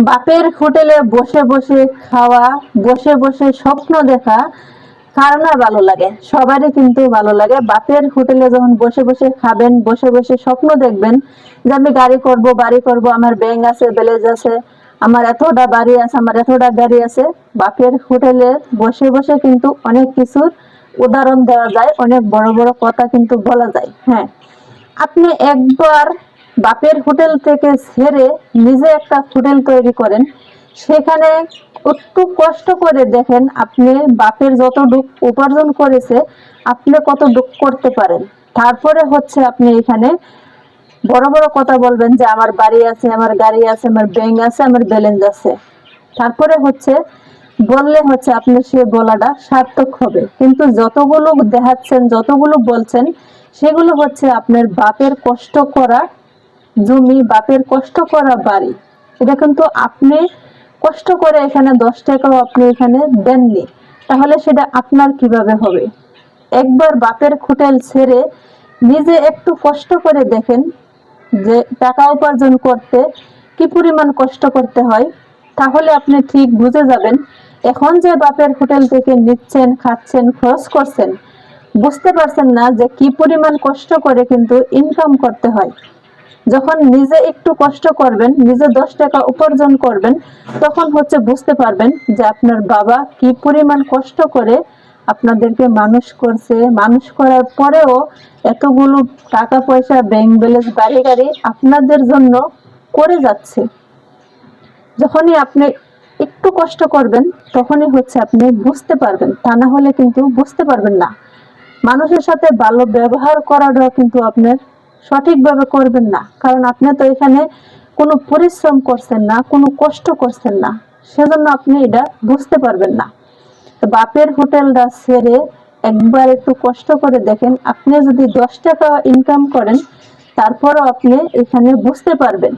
বাপের হোটেলে বসে বসে খাওয়া, বসে বসে স্বপ্ন দেখা, কার না ভালো লাগে? সবারই কিন্তু ভালো লাগে। বাপের হোটেলে যখন বসে বসে খাবেন, বসে বসে স্বপ্ন দেখবেন যে আমি গাড়ি করব, বাড়ি করব, আমার ব্যাংক আছে ব্যালেজ আছে, আমার এতটা বাড়ি আছে, আমার এতটা গাড়ি আছে। বাপের হোটেলে বসে বসে কিন্তু অনেক কিছুর উদাহরণ দেওয়া যায়, অনেক বড় বড় কথা কিন্তু বলা যায়। হ্যাঁ। আপনি একবার বাপের হোটেল থেকে ছেড়ে নিজে একটা হোটেল তৈরি করেন। সেখানে একটু কষ্ট করে দেখেন আপনি বাপের যত ডুক উপার্জন করেছে, আপনি কত ডুক করতে পারেন। তারপরে হচ্ছে আপনি এখানে বড় বড় কথা বলবেন যে, আমার বাড়ি আছে, আমার গাড়ি আছে, আমার ব্যাংক আছে, আমার ব্যালেন্স আছে। তারপরে হচ্ছে বললে হচ্ছে আপনার সে বলাটা সার্থক হবে। কিন্তু যতগুলো দেখাচ্ছেন, যতগুলো বলছেন, সেগুলো হচ্ছে আপনার বাপের কষ্ট করা জমি, বাপের কষ্ট করা বাড়ি। এটা কিন্তু আপনি কষ্ট করে এখানে দশ টাকাও আপনি এখানে দেননি। তাহলে সেটা আপনার কীভাবে হবে? একবার বাপের হোটেল ছেড়ে নিজে একটু কষ্ট করে দেখেন যে টাকা উপার্জন করতে কি পরিমাণ কষ্ট করতে হয়, তাহলে আপনি ঠিক বুঝে যাবেন। এখন যে বাপের হোটেল থেকে নিচ্ছেন, খাচ্ছেন, খরচ করছেন, বুঝতে পারছেন না যে কি পরিমাণ কষ্ট করে কিন্তু ইনকাম করতে হয়। যখন নিজে একটু কষ্ট করবেন, নিজে দশ টাকা উপার্জন করবেন, তখন হচ্ছে বুঝতে পারবেন যে আপনার বাবা কি পরিমাণ কষ্ট করে আপনাদেরকে মানুষ করছে। মানুষ করার পরেও এতগুলো টাকা পয়সা ব্যাংক ব্যালেন্স গাড়ি গাড়ি আপনাদের জন্য করে যাচ্ছে। যখনই আপনি একটু কষ্ট করবেন, তখনই হচ্ছে আপনি বুঝতে পারবেন। তা না হলে কিন্তু বুঝতে পারবেন না। মানুষের সাথে ভালো ব্যবহার করাটাও কিন্তু আপনার সঠিকভাবে করবেন না। কারণ আপনি তো এখানে কোনো পরিশ্রম করছেন না, কোনো কষ্ট করছেন না। সেজন্য আপনি এটা বুঝতে পারবেন না। বাপের হোটেলটা ছেড়ে একবার একটু কষ্ট করে দেখেন। আপনি যদি দশ টাকা ইনকাম করেন, তারপরও আপনি এখানে বুঝতে পারবেন।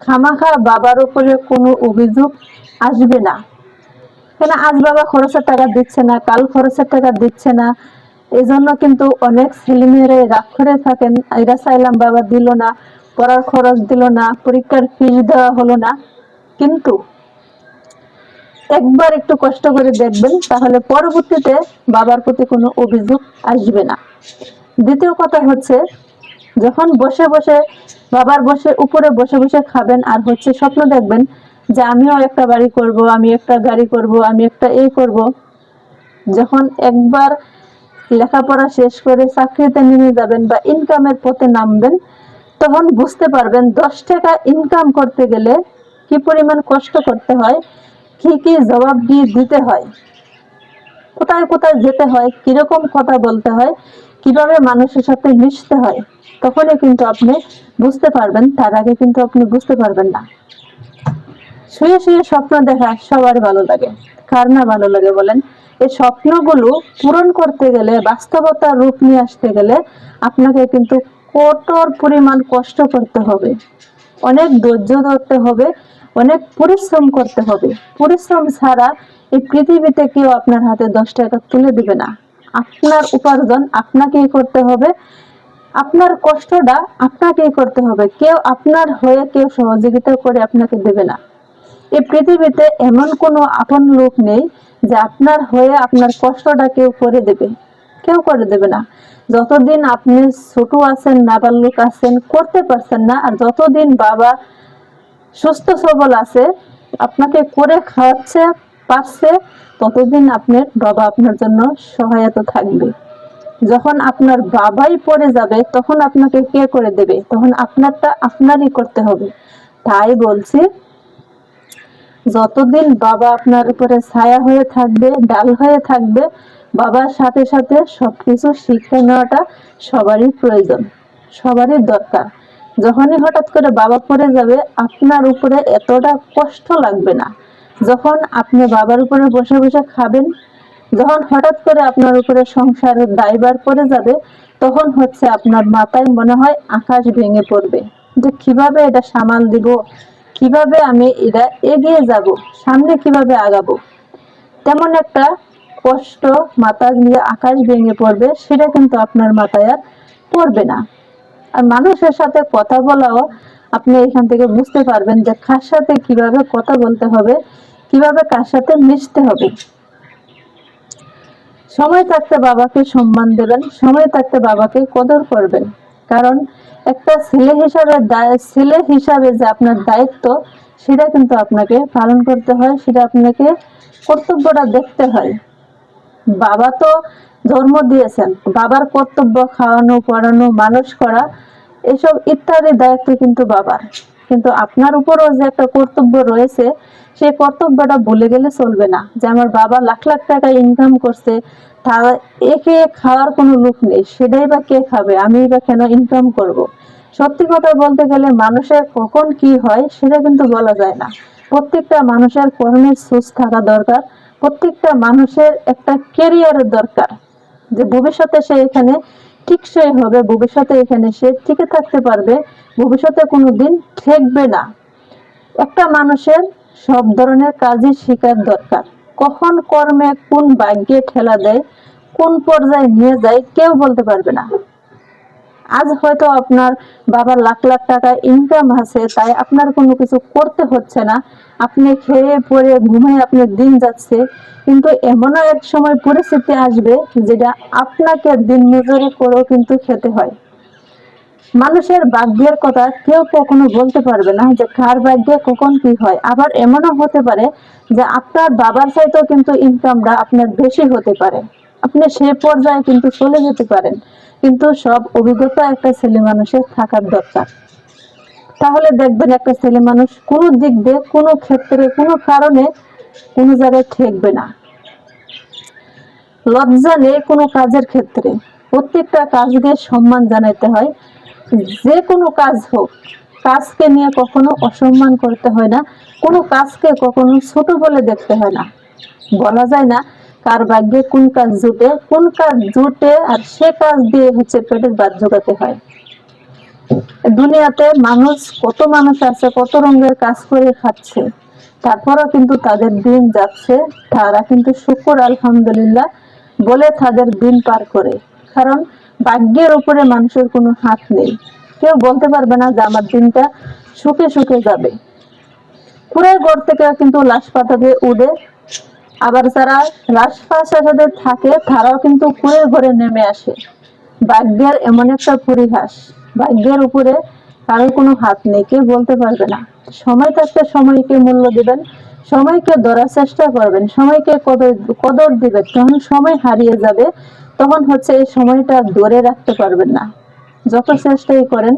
খামাখা বাবার উপরে কোনো অভিযোগ আসবে না। কেন আজ বাবা খরচের টাকা দিচ্ছে না, কাল খরচের টাকা দিচ্ছে না? এই জন্য কিন্তু অনেক ছেলেমেয়েরা রাগ করে থাকেন। এরা চাইলাম, বাবা, দিল না, পড়ার খরচ দিল না, পরীক্ষার ফিস দেওয়া হলো না। কিন্তু একবার একটু কষ্ট করে দেখবেন, তাহলে পরবর্তীতে বাবার প্রতি কোনো অভিযোগ আসবে না। দ্বিতীয় কথা হচ্ছে, যখন বসে বসে, বাবার বসে, উপরে বসে বসে খাবেন, আর হচ্ছে স্বপ্ন দেখবেন যে আমিও একটা বাড়ি করব, আমি একটা গাড়ি করব, আমি একটা এই করব, যখন একবার লেখাপড়া শেষ করে চাকরিতে নেমে যাবেন বা ইনকামের পথে নামবেন, তখন বুঝতে পারবেন দশ টাকা ইনকাম করতে গেলে কি পরিমাণ কষ্ট করতে হয়, কি কি জবাব দিয়ে দিতে হয়, কোথায় কোথায় যেতে হয়, কীরকম কথা বলতে হয়, কীভাবে মানুষের সাথে মিশতে হয়, তখনই কিন্তু আপনি বুঝতে পারবেন, তার আগে কিন্তু আপনি বুঝতে পারবেন না। শুয়ে শুয়ে স্বপ্ন দেখা সবার ভালো লাগে। কার না ভালো লাগে বলেন? এই স্বপ্নগুলো পূরণ করতে গেলে বাস্তবতার রূপ নিয়ে আসতে গেলে আপনাকে কিন্তু কঠোর পরিমাণ কষ্ট করতে হবে। অনেক ধৈর্য ধরতে হবে, অনেক পরিশ্রম করতে হবে। পরিশ্রম ছাড়া এই পৃথিবীতে কেউ আপনার হাতে দশ টাকা তুলে দিবে না। আপনার উপার্জন আপনাকেই করতে হবে। আপনার কষ্টটা আপনাকেই করতে হবে। কেউ আপনার হয়ে কেউ সহযোগিতা করে আপনাকে দেবে না। এই পৃথিবীতে এমন কোনো আপন লোক নেই যে আপনার হয়ে আপনার কষ্টটা কেউ করে দেবে। কেউ করে দেবে না। যতদিন আপনি ছোট আছেন নাবালক আছেন, করতে পারছেন না, আর যতদিন বাবা সুস্থ সবল আছে, আপনাকে করে খাওয়াচ্ছে, পারছে, ততদিন আপনার বাবা আপনার জন্য সহায়তা থাকবে। যখন আপনার বাবাই পড়ে যাবে, তখন আপনাকে কে করে দেবে? তখন আপনারটা আপনারই করতে হবে। তাই বলছি যতদিন বাবা আপনার উপরে ছায়া হয়ে থাকবে, ডাল হয়ে থাকবে, বাবার সাথে সাথে সবকিছু শিখে নেওয়াটা সবারই প্রয়োজন, সবারই দরকার। যখনই হঠাৎ করে বাবা পড়ে যাবে, আপনার উপরে এতটা কষ্ট লাগবে না। যখন আপনি বাবার উপরে বসে বসে খাবেন, যখন হঠাৎ করে আপনার উপরে সংসারের দায়বার পড়ে যাবে, তখন হচ্ছে আপনার মাথায় মনে হয় আকাশ ভেঙে পড়বে। যে কীভাবে এটা সামাল দিব? কীভাবে আমি এটা এগিয়ে যাব, সামনে কীভাবে আগাবো? তেমন একটা কষ্ট মাথা দিয়ে আকাশ ভেঙে পড়বে, সেটা কিন্তু আপনার মাথায় আর পড়বে না। আর মানুষের সাথে কথা বলাও, আপনি এখান থেকে বুঝতে পারবেন যে কার সাথে কীভাবে কথা বলতে হবে, কীভাবে কার সাথে মিশতে হবে। সময় থাকতে বাবাকে সম্মান দেবেন, সময় থাকতে বাবাকে কদর করবেন। কারণ একটা ছেলে হিসাবে ছেলে হিসাবে যে আপনার দায়িত্ব, সেটা কিন্তু আপনাকে পালন করতে হয়, সেটা আপনাকে কর্তব্যটা দেখতে হয়। বাবা তো ধর্ম দিয়েছেন, বাবার কর্তব্য খাওয়ানো, পড়ানো, মানুষ করা, এসব ইত্যাদি দায়িত্ব কিন্তু বাবার। কিন্তু আপনার উপরও যে একটা কর্তব্য রয়েছে, সেই কর্তব্যটা ভুলে গেলে চলবে না। যে আমার বাবা লাখ লাখ টাকা ইনকাম করছে একে খাওয়ার কোনো লোক নেই। সেটাই বা কে খাবে? আমি বা কেন ইনকাম করব। সত্যি কথা বলতে গেলে মানুষের কখন কি হয়, সেটা কিন্তু বলা যায় না। প্রত্যেকটা মানুষের কর্মের সুস্থ থাকা দরকার। প্রত্যেকটা মানুষের একটা কেরিয়ারের দরকার। যে ভবিষ্যতে সে এখানে টিকসই হবে, ভবিষ্যতে এখানে সে টিকে থাকতে পারবে, ভবিষ্যতে কোনো দিন ঠেকবে না। একটা মানুষের সব ধরনের কাজই শিকার দরকার। কখন কর্মে কোন ভাগ্যে ঠেলা দেয়, কোন পর্যায়ে নিয়ে যায়, কেউ বলতে পারবে না। আজ হয়তো আপনার বাবার লাখ লাখ টাকা ইনকাম আছে, তাই আপনার কোনো কিছু করতে হচ্ছে না। আপনি খেয়ে পরে ঘুমায় আপনার দিন যাচ্ছে। কিন্তু এমনও এক সময় পরিস্থিতি আসবে যেটা আপনাকে দিন মজুরি করেও কিন্তু খেতে হয়। মানুষের ভাগ্যের কথা কেউ কখনো বলতে পারবে না যে কার ভাগ্যে কখন কি হয়। আবার এমনও হতে পারে যে আপনার বাবার চাইতেও কিন্তু ইনকামটা আপনার বেশি হতে পারে। আপনি সে পর্যায়ে কিন্তু চলে যেতে পারেন। কিন্তু সব অভিজ্ঞতা একটা ছেলে মানুষের থাকার দরকার। তাহলে দেখবেন একটা ছেলে মানুষ কোনো দিক দিয়ে, কোনো ক্ষেত্রে, কোনো কারণে কোনো জায়গায় ঠেকবে না। লজ্জা নেই কোনো কাজের ক্ষেত্রে। প্রত্যেকটা কাজকে সম্মান জানাইতে হয়। যে কোনো কাজ হোক, কাজকে নিয়ে কখনো অসম্মান করতে হয় না। কোনো কাজকে কখনো ছোট বলে দেখতে হয় না। বলা যায় না কার ভাগ্যে কোন কাজ জুটে, কোন কাজ জুটে আর সে কাজ দিয়ে হচ্ছে পেটের বাদ জোগাতে হয়। দুনিয়াতে মানুষ কত মানুষ আছে, কত রঙের কাজ করে খাচ্ছে, তারপরও কিন্তু তাদের দিন যাচ্ছে, তারা কিন্তু শুকুর, আলহামদুলিল্লাহ, বলে তাদের দিন পার করে। কারণ ভাগ্যের উপরে মানুষের কোনো হাত নেই। কেউ বলতে পারবে না যে আমার দিনটা সুখে সুখে যাবে। পুরো ঘর থেকে কিন্তু লাশ পাতাতে উড়ে আবার যারা পাশাতে থাকে, তারাও কিন্তু কুড়ে ঘরে নেমে আসে। ভাগ্যের এমন একটা পরিহাস। ভাগ্যের উপরে কারও কোনো হাত নেই, কেউ বলতে পারবে না। সময় থাকতে সময়কে মূল্য দিবেন, সময়কে ধরার চেষ্টা করবেন, সময়কে কদর কদর দিবেন। যখন সময় হারিয়ে যাবে, তখন হচ্ছে এই সময়টা ধরে রাখতে পারবেন না। যত চেষ্টাই করেন,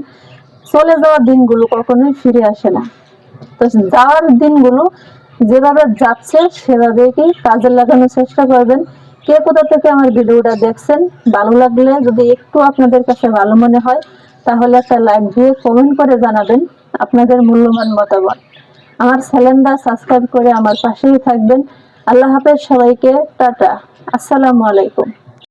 চলে যাওয়া দিনগুলো কখনোই ফিরে আসে না। তো যাওয়ার দিনগুলো যেভাবে যাচ্ছে সেভাবে কি কাজে লাগানোর চেষ্টা করবেন। কে কোথা থেকে আমার ভিডিওটা দেখছেন, ভালো লাগলে যদি একটু আপনাদের কাছে ভালো মনে হয়, তাহলে একটা লাইক দিয়ে কমেন্ট করে জানাবেন আপনাদের মূল্যবান মতামত। আমার স্যালেন্ডার সাবস্ক্রাইব করে আমার পাশেই থাকবেন। আল্লাহ হাফেজ, সবাইকে টাটা। আসসালামু আলাইকুম।